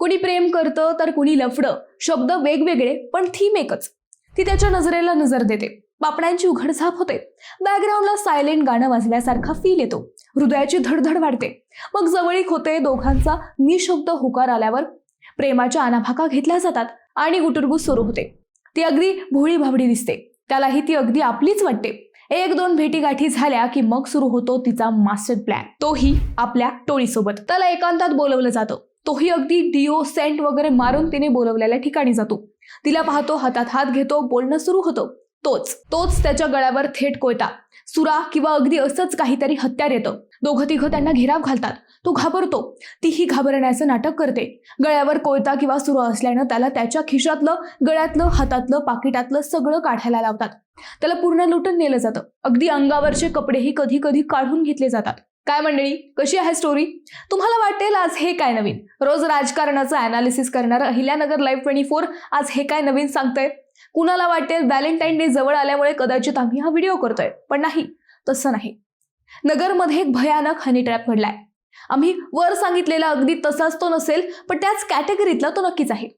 कुणी प्रेम करतं तर कुणी लफडं. शब्द वेगवेगळे पण थीम एकच. ती त्याच्या नजरेला नजर देते. पापण्यांची उघडझाप होते. बॅकग्राऊंडला सायलेंट गाणं वाजल्यासारखा फील येतो. हृदयाची धडधड वाढते. मग जवळीक होते दोघांचा निशब्द होकार आल्यावर प्रेमाच्या अनाभाका घेतल्या जातात आणि गुटुरगुस सुरू होते. ती अगदी भोळी भाबडी दिसते. त्यालाही ती अगदी आपलीच वाटते. एक दोन भेटीगाठी झाल्या की मग सुरू होतो तिचा मास्टर प्लॅन तोही आपल्या टोळीसोबत. त्याला एकांतात बोलवलं जातं. तोही अगदी डिओ सेंट वगैरे मारून तिने बोलवलेल्या ठिकाणी जातो. तिला पाहतो हातात हात घेतो बोलणं सुरू होतं. तोच तोच त्याच्या गळ्यावर थेट कोयता. सुरा किंवा अगदी असंच काहीतरी हत्यार येतं. दोघं तिघं त्यांना घेराव घालतात. तो घाबरतो. तीही घाबरण्याचं नाटक करते. गळ्यावर कोयता किंवा सुरा असल्यानं त्याला त्याच्या खिशातलं गळ्यातलं हातातलं पाकिटातलं सगळं काढायला लावतात. त्याला पूर्ण लुटून नेलं जातं. अगदी अंगावरचे कपडेही कधी कधी काढून घेतले जातात. काय मंडळी कशी आहे स्टोरी तुम्हाला वाटेल आज हे काय नवीन? रोज राजकारणाचं अनालिसिस करणारं अहिल्यानगर लाईव्ह ट्वेंटी फोर आज हे काय नवीन सांगतंय? कुणाला वाटेल व्हॅलेंटाईन डे जवळ आल्यामुळे कदाचित आम्ही हा व्हिडिओ करतोय पण नाही तसं नाही. नगरमध्ये एक भयानक हनी ट्रॅप घडलाय. आम्ही वर सांगितलेला अगदी तसाच तो नसेल पण त्याच कॅटेगरीतला तो नक्कीच आहे.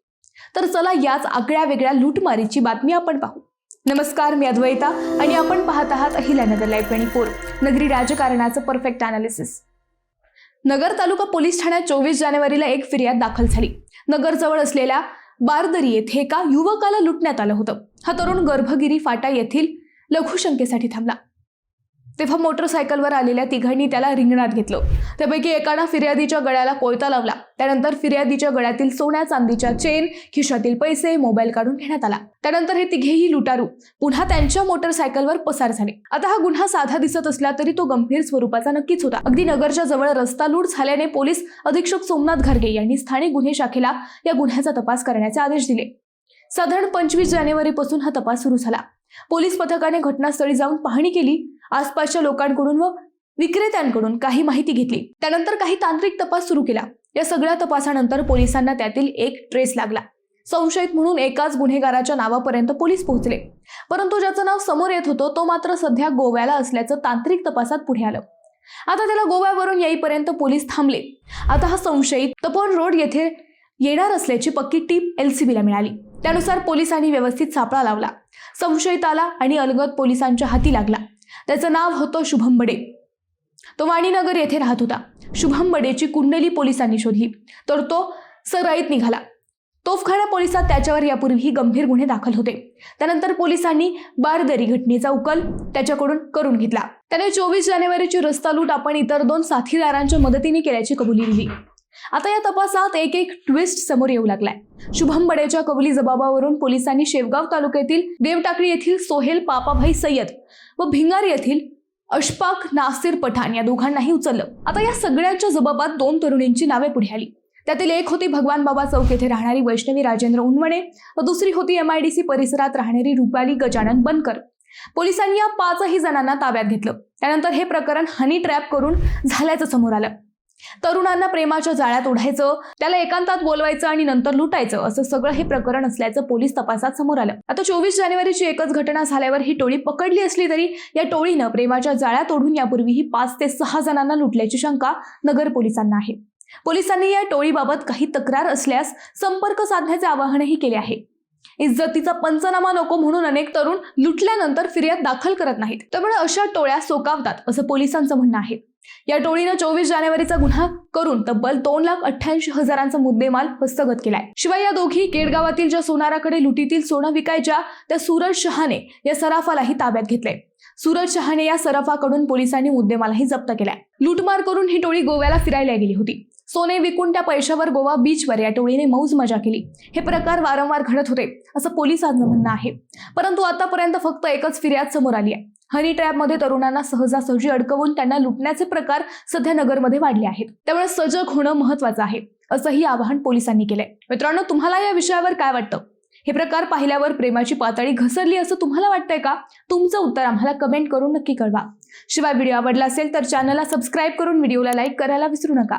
तर चला याच आगळ्या वेगळ्या लूटमारीची बातमी आपण पाहू. नमस्कार मी अद्वैता आणि आपण पाहत आहात अहिल्यानगर लाईव्ह ट्वेंटी फोर नगरी राजकारणाचं perfect analysis Nagar taluka police ठाण्यात चोवीस जानेवारीला एक फिर्याद दाखल झाली. नगरजवळ असलेल्या बारदरी येथे एका युवकाला लुटण्यात आलं होतं. हा तरुण गर्भगिरी फाटा येथील लघुशंकेसाठी थांबला. तेव्हा मोटरसायकलवर आलेल्या तिघांनी त्याला रिंगणात घेतलं. त्यापैकी एकानं फिर्यादीच्या गळ्याला कोयता लावला. त्यानंतर फिर्यादीच्या गळ्यातील सोन्या चांदीच्या चेन खिशातील पैसे मोबाईल काढून घेण्यात आला. त्यानंतर हे तिघेही लुटारू. पुन्हा त्यांच्या मोटरसायकलवर पसार झाले. आता हा गुन्हा साधा दिसत असला तरी तो गंभीर स्वरूपाचा नक्कीच होता. अगदी नगरच्या जवळ रस्ता लूट झाल्याने पोलीस अधीक्षक सोमनाथ घारगे यांनी स्थानिक गुन्हे शाखेला या गुन्ह्याचा तपास करण्याचे आदेश दिले. साधारण पंचवीस जानेवारीपासून हा तपास सुरू झाला. पोलीस पथकाने घटनास्थळी जाऊन पाहणी केली. आसपासच्या लोकांकडून व विक्रेत्यांकडून काही माहिती घेतली. त्यानंतर काही तांत्रिक तपास सुरू केला. या सगळ्या तपासानंतर पोलिसांना त्यातील एक ट्रेस लागला. संशयित म्हणून एकाच गुन्हेगाराच्या नावापर्यंत पोलीस पोहोचले. परंतु ज्याचं नाव समोर येत होतं तो मात्र सध्या गोव्याला असल्याचं तांत्रिक तपासात पुढे आलं. आता त्याला गोव्यावरून येईपर्यंत पोलीस थांबले. आता हा संशयित तपोन रोड येथे येणार असल्याची पक्की टीप एलसीबीला मिळाली. त्यानुसार पोलिसांनी व्यवस्थित सापळा लावला. संशयिताला आणि अलगद पोलिसांच्या हाती लागला. त्याचं नाव होतं शुभम बडे तो वाणीनगर येथे राहत होता. शुभम बडेची कुंडली पोलिसांनी शोधली. तर तो सराईत निघाला. तोफखाना पोलिसात त्याच्यावर यापूर्वीही गंभीर गुन्हे दाखल होते. त्यानंतर पोलिसांनी बारदरी घटनेचा उकल त्याच्याकडून करून घेतला. त्याने चोवीस जानेवारीची रस्ता लूट आपण इतर दोन साथीदारांच्या मदतीने केल्याची कबुली दिली. आता या तपासात एक एक ट्विस्ट समोर येऊ लागलाय. शुभम बडेच्या कबुली जबाबावरून पोलिसांनी शेवगाव तालुक्यातील देवटाकळी येथील सोहेल पापाभाई सय्यद व भिंगार येथील अशफाक नासिर पठाण या दोघांनाही उचललं. आता या सगळ्यांच्या जबाबात दोन तरुणींची नावे पुढे आली. त्यातील एक होती भगवान बाबा चौक येथे राहणारी वैष्णवी राजेंद्र उनवणे व दुसरी होती एम आय डी सी परिसरात राहणारी रुपाली गजानन बनकर. पोलिसांनी या पाचही जणांना ताब्यात घेतलं. त्यानंतर हे प्रकरण हनी ट्रॅप करून झाल्याचं समोर आलं. तरुणांना प्रेमाच्या जाळ्यात ओढायचं त्याला एकांतात बोलवायचं आणि नंतर लुटायचं असं सगळं हे प्रकरण असल्याचं पोलीस तपासात समोर आलं. आता चोवीस जानेवारीची एकच घटना झाल्यावर ही टोळी पकडली असली तरी या टोळीनं प्रेमाच्या जाळ्यात ओढून यापूर्वीही पाच ते सहा जणांना लुटल्याची शंका नगर पोलिसांना आहे. पोलिसांनी या टोळीबाबत काही तक्रार असल्यास संपर्क साधण्याचे आवाहनही केले आहे. इज्जतीचा पंचनामा नको म्हणून अनेक तरुण लुटल्यानंतर फिर्याद दाखल करत नाहीत. त्यामुळे अशा टोळ्या सोकावतात असं पोलिसांचं म्हणणं आहे. या टोळीनं चोवीस जानेवारीचा गुन्हा करून तब्बल दोन लाख अठ्ठ्याऐंशी हजारांचा मुद्देमाल हस्तगत केलाय. शिवाय या दोघी केडगावातील ज्या सोनाराकडे लुटीतील सोनं विकायच्या त्या सूरज शहाने या सराफालाही ताब्यात घेतलंय. सूरज शहाने या सराफाकडून पोलिसांनी मुद्देमालही जप्त केलाय. लूटमार करून ही टोळी गोव्याला फिरायला गेली होती. सोने विकून त्या पैशावर गोवा बीचवर या टोळीने मौज मजा केली. हे प्रकार वारंवार घडत होते असं पोलिसांचं म्हणणं आहे. परंतु आतापर्यंत फक्त एकच फिर्याद समोर आली आहे. हनी ट्रॅपमध्ये तरुणांना सहजासहजी अडकवून त्यांना लुटण्याचे प्रकार सध्या नगरमध्ये वाढले आहेत. त्यामुळे सजग होणं महत्वाचं आहे असंही आवाहन पोलिसांनी केलंय. मित्रांनो तुम्हाला या विषयावर काय वाटतं? हे प्रकार पाहिल्यावर प्रेमाची पातळी घसरली असं तुम्हाला वाटतंय का? तुमचं उत्तर आम्हाला कमेंट करून नक्की कळवा. शिवाय व्हिडिओ आवडला असेल तर चॅनलला सबस्क्राईब करून व्हिडिओला लाईक करायला विसरू नका.